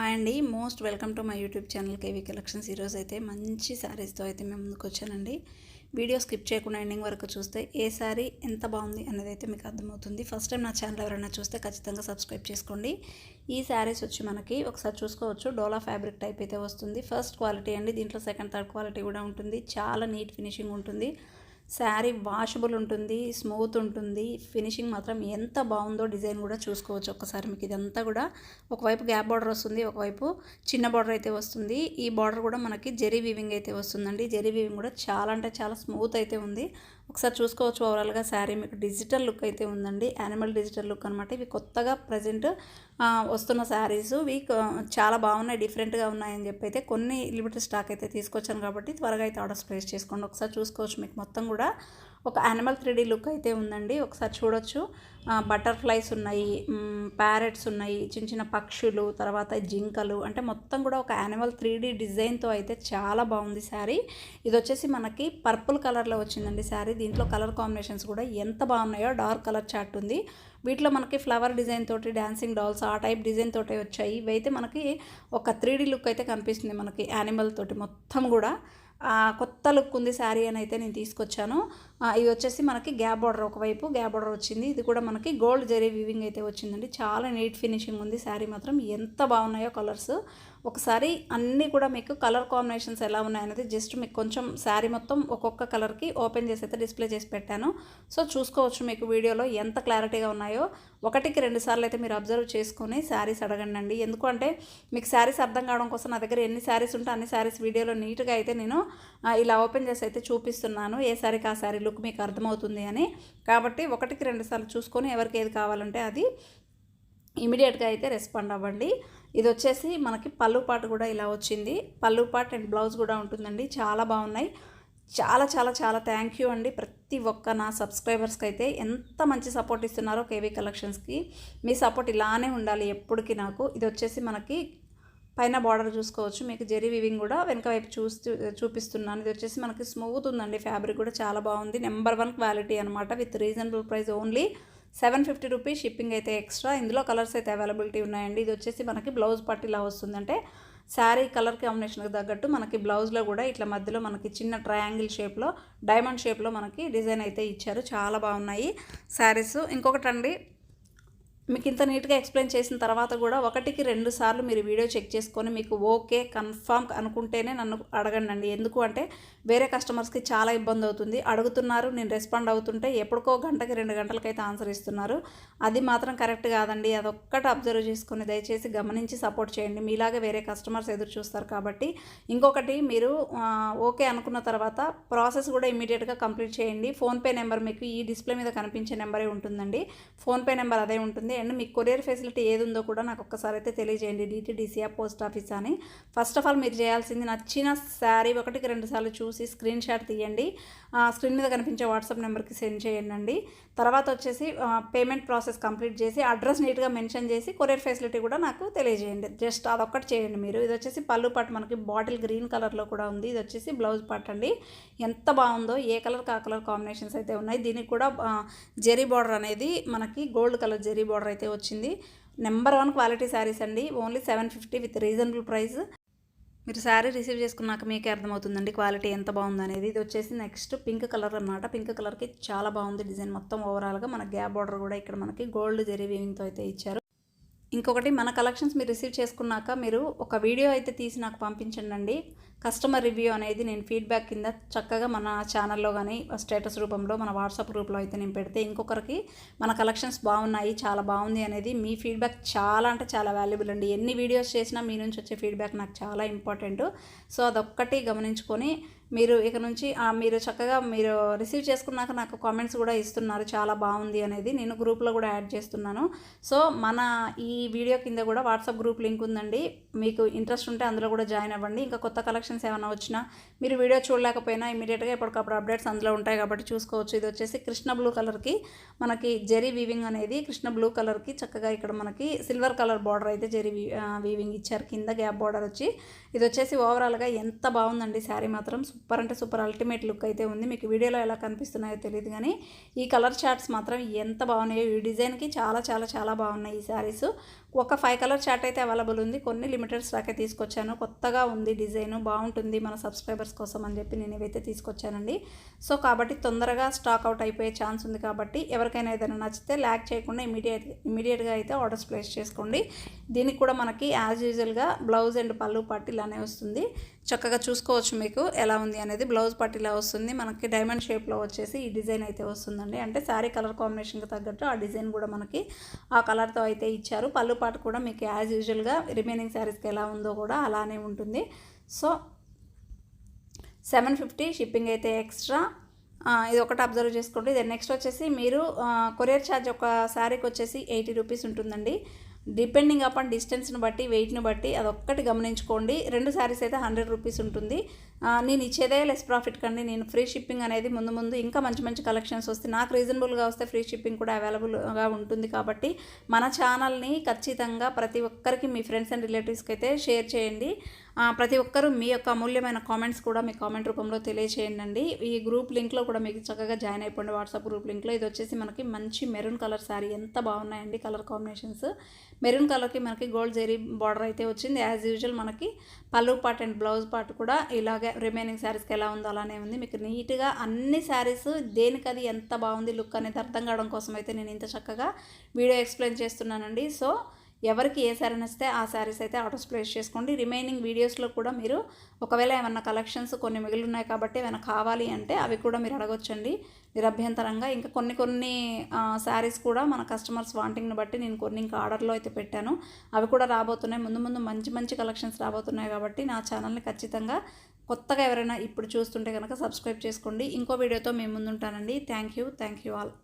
Hi అండి. Most welcome to my YouTube channel KV collections. ఈరోజు అయితే మంచి శారీస్తో అయితే మేము ముందుకు వచ్చానండి. వీడియో స్కిప్ చేయకుండా ఎండింగ్ వరకు చూస్తే ఏ శారీ ఎంత బాగుంది అనేది అయితే మీకు అర్థమవుతుంది. ఫస్ట్ టైం నా ఛానల్ ఎవరైనా చూస్తే ఖచ్చితంగా సబ్స్క్రైబ్ చేసుకోండి. ఈ శారీస్ వచ్చి మనకి ఒకసారి చూసుకోవచ్చు. డోలా ఫ్యాబ్రిక్ టైప్ అయితే వస్తుంది. ఫస్ట్ క్వాలిటీ అండి. దీంట్లో సెకండ్ థర్డ్ క్వాలిటీ కూడా ఉంటుంది. చాలా నీట్ ఫినిషింగ్ ఉంటుంది. శారీ వాషబుల్ ఉంటుంది స్మూత్ ఉంటుంది. ఫినిషింగ్ మాత్రం ఎంత బాగుందో డిజైన్ కూడా చూసుకోవచ్చు ఒక్కసారి మీకు. ఇదంతా కూడా ఒకవైపు గ్యాప్ బార్డర్ వస్తుంది ఒకవైపు చిన్న బార్డర్ అయితే వస్తుంది. ఈ బార్డర్ కూడా మనకి జెరీ వీవింగ్ అయితే వస్తుందండి. జెరీ వీవింగ్ కూడా చాలా అంటే చాలా స్మూత్ అయితే ఉంది. ఒకసారి చూసుకోవచ్చు ఓవరాల్గా శారీ. మీకు డిజిటల్ లుక్ అయితే ఉందండి. యానిమల్ డిజిటల్ లుక్ అనమాట ఇవి కొత్తగా ప్రజెంట్ వస్తున్న శారీస్. ఇవి చాలా బాగున్నాయి. డిఫరెంట్గా ఉన్నాయని చెప్పి అయితే కొన్ని లిమిటెడ్ స్టాక్ అయితే తీసుకొచ్చాను కాబట్టి త్వరగా అయితే ఆర్డర్స్ ప్లేస్ చేసుకోండి. ఒకసారి చూసుకోవచ్చు మీకు మొత్తం కూడా. ఒక యానిమల్ త్రీ లుక్ అయితే ఉందండి. ఒకసారి చూడొచ్చు. బటర్ఫ్లైస్ ఉన్నాయి ప్యారెట్స్ ఉన్నాయి చిన్న చిన్న పక్షులు తర్వాత జింకలు. అంటే మొత్తం కూడా ఒక యానిమల్ త్రీ డిజైన్తో అయితే చాలా బాగుంది శారీ. ఇది వచ్చేసి మనకి పర్పుల్ కలర్లో వచ్చిందండి శారీ. దీంట్లో కలర్ కాంబినేషన్స్ కూడా ఎంత బాగున్నాయో డార్క్ కలర్ చాట్ ఉంది. వీటిలో మనకి ఫ్లవర్ డిజైన్ తోటి డ్యాన్సింగ్ డాల్స్ ఆ టైప్ డిజైన్ తోటి వచ్చాయి. ఇవైతే మనకి ఒక త్రీ లుక్ అయితే కనిపిస్తుంది మనకి యానిమల్ తోటి మొత్తం కూడా. కొత్త లుక్ ఉంది శారీ అని అయితే నేను తీసుకొచ్చాను. ఇది వచ్చేసి మనకి గ్యాప్ బార్డర్ ఒకవైపు గ్యాప్ బార్డర్ వచ్చింది. ఇది కూడా మనకి గోల్డ్ జరీ వీవింగ్ అయితే వచ్చిందండి. చాలా నీట్ ఫినిషింగ్ ఉంది శారీ మాత్రం. ఎంత బాగున్నాయో కలర్స్. ఒకసారి అన్నీ కూడా మీకు కలర్ కాంబినేషన్స్ ఎలా ఉన్నాయనేది జస్ట్ మీకు కొంచెం శారీ మొత్తం ఒక్కొక్క కలర్కి ఓపెన్ చేసి అయితే డిస్ప్లే చేసి పెట్టాను. సో చూసుకోవచ్చు మీకు వీడియోలో ఎంత క్లారిటీగా ఉన్నాయో. ఒకటికి రెండు సార్లు అయితే మీరు అబ్జర్వ్ చేసుకొని శారీస్ అడగండి ఎందుకంటే మీకు శారీస్ అర్థం కావడం కోసం నా దగ్గర ఎన్ని శారీస్ ఉంటే అన్ని శారీస్ వీడియోలో నీట్గా అయితే నేను ఇలా ఓపెన్ చేసి అయితే చూపిస్తున్నాను. ఏ శారీకి ఆ శారీ లుక్ మీకు అర్థమవుతుంది అని. కాబట్టి ఒకటికి రెండు సార్లు చూసుకొని ఎవరికి ఏది కావాలంటే అది ఇమీడియట్గా అయితే రెస్పాండ్ అవ్వండి. ఇది వచ్చేసి మనకి పళ్ళు పాటు కూడా ఇలా వచ్చింది. పళ్ళు పాట్ అండ్ బ్లౌజ్ కూడా ఉంటుందండి. చాలా బాగున్నాయి. చాలా చాలా చాలా థ్యాంక్ యూ అండి. ప్రతి ఒక్క నా సబ్స్క్రైబర్స్కి అయితే ఎంత మంచి సపోర్ట్ ఇస్తున్నారో కేవీ కలెక్షన్స్కి. మీ సపోర్ట్ ఇలానే ఉండాలి ఎప్పటికీ నాకు. ఇది వచ్చేసి మనకి పైన బార్డర్ చూసుకోవచ్చు. మీకు జెరీ వివింగ్ కూడా వెనక వైపు చూస్తూ చూపిస్తున్నాను. ఇది వచ్చేసి మనకి స్మూత్ ఉందండి. ఫ్యాబ్రిక్ కూడా చాలా బాగుంది. నెంబర్ వన్ క్వాలిటీ అనమాట with reasonable price only seven fifty rupees shipping అయితే ఎక్స్ట్రా. ఇందులో కలర్స్ అయితే అవైలబిలిటీ ఉన్నాయండి. ఇది వచ్చేసి మనకి బ్లౌజ్ పట్టిలా వస్తుందంటే శారీ కలర్ కాంబినేషన్కి తగ్గట్టు మనకి బ్లౌజ్లో కూడా ఇట్లా మధ్యలో మనకి చిన్న ట్రయాంగిల్ షేప్లో డైమండ్ షేప్లో మనకి డిజైన్ అయితే ఇచ్చారు. చాలా బాగున్నాయి శారీస్. ఇంకొకటి అండి మీకు ఇంత నీట్గా ఎక్స్ప్లెయిన్ చేసిన తర్వాత కూడా ఒకటికి రెండు సార్లు మీరు వీడియో చెక్ చేసుకొని మీకు ఓకే కన్ఫామ్ అనుకుంటేనే నన్ను అడగండి ఎందుకు అంటే వేరే కస్టమర్స్కి చాలా ఇబ్బంది అవుతుంది. అడుగుతున్నారు నేను రెస్పాండ్ అవుతుంటే ఎప్పటికో గంటకి రెండు గంటలకైతే ఆన్సర్ ఇస్తున్నారు. అది మాత్రం కరెక్ట్ కాదండి. అదొక్కటి అబ్జర్వ్ చేసుకుని దయచేసి గమనించి సపోర్ట్ చేయండి. మీలాగే వేరే కస్టమర్స్ ఎదురు చూస్తారు కాబట్టి. ఇంకొకటి మీరు ఓకే అనుకున్న తర్వాత ప్రాసెస్ కూడా ఇమీడియట్గా కంప్లీట్ చేయండి. ఫోన్పే నెంబర్ మీకు ఈ డిస్ప్లే మీద కనిపించే నెంబరే ఉంటుందండి. ఫోన్పే నెంబర్ అదే ఉంటుంది. అండ్ మీకు కొరియర్ ఫెసిలిటీ ఏది ఉందో కూడా నాకు ఒక్కసారి అయితే తెలియజేయండి. డిటీడీసీఆ పోస్ట్ ఆఫీస్ అని. ఫస్ట్ ఆఫ్ ఆల్ మీరు చేయాల్సింది నచ్చిన శారీ ఒకటికి రెండు సార్లు చూసి స్క్రీన్ షాట్ తీయండి. స్క్రీన్ మీద కనిపించే వాట్సాప్ నెంబర్కి సెండ్ చేయండి తర్వాత వచ్చేసి పేమెంట్ ప్రాసెస్ కంప్లీట్ చేసి అడ్రస్ నీట్గా మెన్షన్ చేసి కొరియర్ ఫెసిలిటీ కూడా నాకు తెలియజేయండి. జస్ట్ అదొక్కటి చేయండి మీరు. ఇది వచ్చేసి పళ్ళు పాటు మనకి బాటిల్ గ్రీన్ కలర్లో కూడా ఉంది. ఇది వచ్చేసి బ్లౌజ్ పార్ట్ అండి. ఎంత బాగుందో ఏ కలర్ కా కలర్ కాంబినేషన్స్ అయితే ఉన్నాయి. దీనికి కూడా జెరీ బార్డర్ అనేది మనకి గోల్డ్ కలర్ జెరీ బార్డర్ అయితే వచ్చింది. నెంబర్ వన్ క్వాలిటీ శారీస్ అండి. Only seven fifty with reasonable price. మీరు శారీ రిసీవ్ చేసుకున్నాక మీకే అర్థమవుతుందండి క్వాలిటీ ఎంత బాగుంది అనేది. ఇది వచ్చేసి నెక్స్ట్ పింక్ కలర్ అనమాట పింక్ కలర్కి చాలా బాగుంది డిజైన్ మొత్తం ఓవరాల్గా. మన గ్యాప్ బార్డర్ కూడా ఇక్కడ మనకి గోల్డ్ జెరీ వీవింగ్తో అయితే ఇచ్చారు. ఇంకొకటి మన కలెక్షన్స్ మీరు రిసీవ్ చేసుకున్నాక మీరు ఒక వీడియో అయితే తీసి నాకు పంపించండి కస్టమర్ రివ్యూ అనేది నేను ఫీడ్బ్యాక్ కింద చక్కగా మన ఛానల్లో కానీ స్టేటస్ రూపంలో మన వాట్సాప్ గ్రూప్లో అయితే నేను పెడితే ఇంకొకరికి మన కలెక్షన్స్ బాగున్నాయి చాలా బాగుంది అనేది మీ ఫీడ్బ్యాక్ చాలా అంటే చాలా వాల్యుబుల్ అండి. ఎన్ని వీడియోస్ చేసినా మీ నుంచి వచ్చే ఫీడ్బ్యాక్ నాకు చాలా ఇంపార్టెంట్ సో అదొక్కటి గమనించుకొని మీరు ఇక నుంచి మీరు చక్కగా మీరు రిసీవ్ చేసుకున్నాక నాకు కామెంట్స్ కూడా ఇస్తున్నారు చాలా బాగుంది అనేది నేను గ్రూప్లో కూడా యాడ్ చేస్తున్నాను. సో మన ఈ వీడియో కింద కూడా వాట్సాప్ గ్రూప్ లింక్ ఉందండి. మీకు ఇంట్రెస్ట్ ఉంటే అందులో కూడా జాయిన్ అవ్వండి. ఇంకా కొత్త కలెక్షన్ కలెక్షన్స్ ఏమైనా వచ్చినా మీరు వీడియో చూడలేకపోయినా ఇమీడియట్గా ఎప్పటికప్పుడు అప్డేట్స్ అందులో ఉంటాయి కాబట్టి చూసుకోవచ్చు. ఇది వచ్చేసి కృష్ణ బ్లూ కలర్కి మనకి జెరీ వీవింగ్ అనేది కృష్ణ బ్లూ కలర్కి చక్కగా ఇక్కడ మనకి సిల్వర్ కలర్ బార్డర్ అయితే జెరీ వీవింగ్ ఇచ్చారు. కింద గ్యాప్ బార్డర్ వచ్చి ఇది వచ్చేసి ఓవరాల్గా ఎంత బాగుందండి శారీ మాత్రం. సూపర్ అంటే సూపర్ అల్టిమేట్ లుక్ అయితే ఉంది. మీకు వీడియోలో ఎలా కనిపిస్తున్నాయో తెలియదు కానీ ఈ కలర్ చార్ట్స్ మాత్రం ఎంత బాగున్నాయో ఈ డిజైన్కి చాలా చాలా చాలా బాగున్నాయి ఈ శారీస్ ఒక ఫైవ్ కలర్ చార్ట్ అయితే అవైలబుల్ ఉంది. కొన్ని లిమిటెడ్ స్టాకే తీసుకొచ్చాను. కొత్తగా ఉంది డిజైన్ బాగుంది. బాగుంటుంది మన సబ్స్క్రైబర్స్ కోసం అని చెప్పి నేను ఇవైతే తీసుకొచ్చానండి. సో కాబట్టి తొందరగా స్టాక్ అవుట్ అయిపోయే ఛాన్స్ ఉంది కాబట్టి ఎవరికైనా ఏదైనా నచ్చితే ల్యాక్ చేయకుండా ఇమీడియట్ ఇమీడియట్గా అయితే ఆర్డర్స్ ప్లేస్ చేసుకోండి. దీనికి కూడా మనకి యాజ్ యూజువల్గా బ్లౌజ్ అండ్ పళ్ళు పట్టు ఇలానే వస్తుంది. చక్కగా చూసుకోవచ్చు మీకు ఎలా ఉంది అనేది. బ్లౌజ్ పట్టు వస్తుంది. మనకి డైమండ్ షేప్లో వచ్చేసి ఈ డిజైన్ అయితే వస్తుందండి. అంటే శారీ కలర్ కాంబినేషన్కి తగ్గట్టు ఆ డిజైన్ కూడా మనకి ఆ కలర్తో అయితే ఇచ్చారు. పళ్ళు పాటు కూడా మీకు యాజ్ యూజువల్గా రిమైనింగ్ శారీస్కి ఎలా ఉందో కూడా అలానే ఉంటుంది. సో సెవెన్ ఫిఫ్టీ షిప్పింగ్ అయితే ఎక్స్ట్రా. ఇది ఒకటి అబ్జర్వ్ చేసుకోండి. దెన్ నెక్స్ట్ వచ్చేసి మీరు కొరియర్ ఛార్జ్ ఒక శారీకి వచ్చేసి ఎయిటీ రూపీస్ ఉంటుందండి. డిపెండింగ్ అపాన్ డిస్టెన్స్ని బట్టి వెయిట్ని బట్టి అదొక్కటి గమనించుకోండి. రెండు శారీస్ అయితే హండ్రెడ్ రూపీస్ ఉంటుంది. నేను ఇచ్చేదే లెస్ ప్రాఫిట్ కండి. నేను ఫ్రీ షిప్పింగ్ అనేది ముందు ముందు ఇంకా మంచి మంచి కలెక్షన్స్ వస్తే నాకు రీజనబుల్గా వస్తే ఫ్రీ షిప్పింగ్ కూడా అవైలబుల్గా ఉంటుంది కాబట్టి మన ఛానల్ని ఖచ్చితంగా ప్రతి ఒక్కరికి మీ ఫ్రెండ్స్ అండ్ రిలేటివ్స్కి అయితే షేర్ చేయండి. ప్రతి ఒక్కరూ మీ యొక్క అమూల్యమైన కామెంట్స్ కూడా మీ కామెంట్ రూపంలో తెలియచేయండి ఈ గ్రూప్ లింక్లో కూడా మీకు చక్కగా జాయిన్ అయిపోండి. వాట్సాప్ గ్రూప్ లింక్లో. ఇది వచ్చేసి మనకి మంచి మెరూన్ కలర్ శారీ. ఎంత బాగున్నాయండి కలర్ కాంబినేషన్స్. మెరూన్ కలర్కి మనకి గోల్డ్ జెరీ బార్డర్ అయితే వచ్చింది. యాజ్ యూజువల్ మనకి పళ్ళు పార్ట్ అండ్ బ్లౌజ్ పార్ట్ కూడా ఇలాగే రిమైనింగ్ శారీస్కి ఎలా ఉందో అలానే ఉంది. మీకు నీట్గా అన్ని శారీస్ దేనికది ఎంత బాగుంది లుక్ అనేది అర్థం కావడం కోసం అయితే నేను ఇంత చక్కగా వీడియో ఎక్స్ప్లెయిన్ చేస్తున్నానండి. సో ఎవరికి ఏ శారీ నచ్చితే ఆ శారీస్ అయితే ఆర్డర్స్ ప్లేస్ చేసుకోండి. రిమైనింగ్ వీడియోస్లో కూడా మీరు ఒకవేళ ఏమన్నా కలెక్షన్స్ కొన్ని మిగిలి ఉన్నాయి కాబట్టి ఏమైనా కావాలి అంటే అవి కూడా మీరు అడగొచ్చండి. నిరభ్యంతరంగా ఇంకా కొన్ని కొన్ని శారీస్ కూడా మన కస్టమర్స్ వాంటింగ్ని బట్టి నేను కొన్ని ఇంకా ఆర్డర్లో అయితే పెట్టాను. అవి కూడా రాబోతున్నాయి. ముందు ముందు మంచి మంచి కలెక్షన్స్ రాబోతున్నాయి కాబట్టి నా ఛానల్ని ఖచ్చితంగా కొత్తగా ఎవరైనా ఇప్పుడు చూస్తుంటే కనుక సబ్స్క్రైబ్ చేసుకోండి. ఇంకో వీడియోతో మేము ముందుంటానండి. Thank you thank you all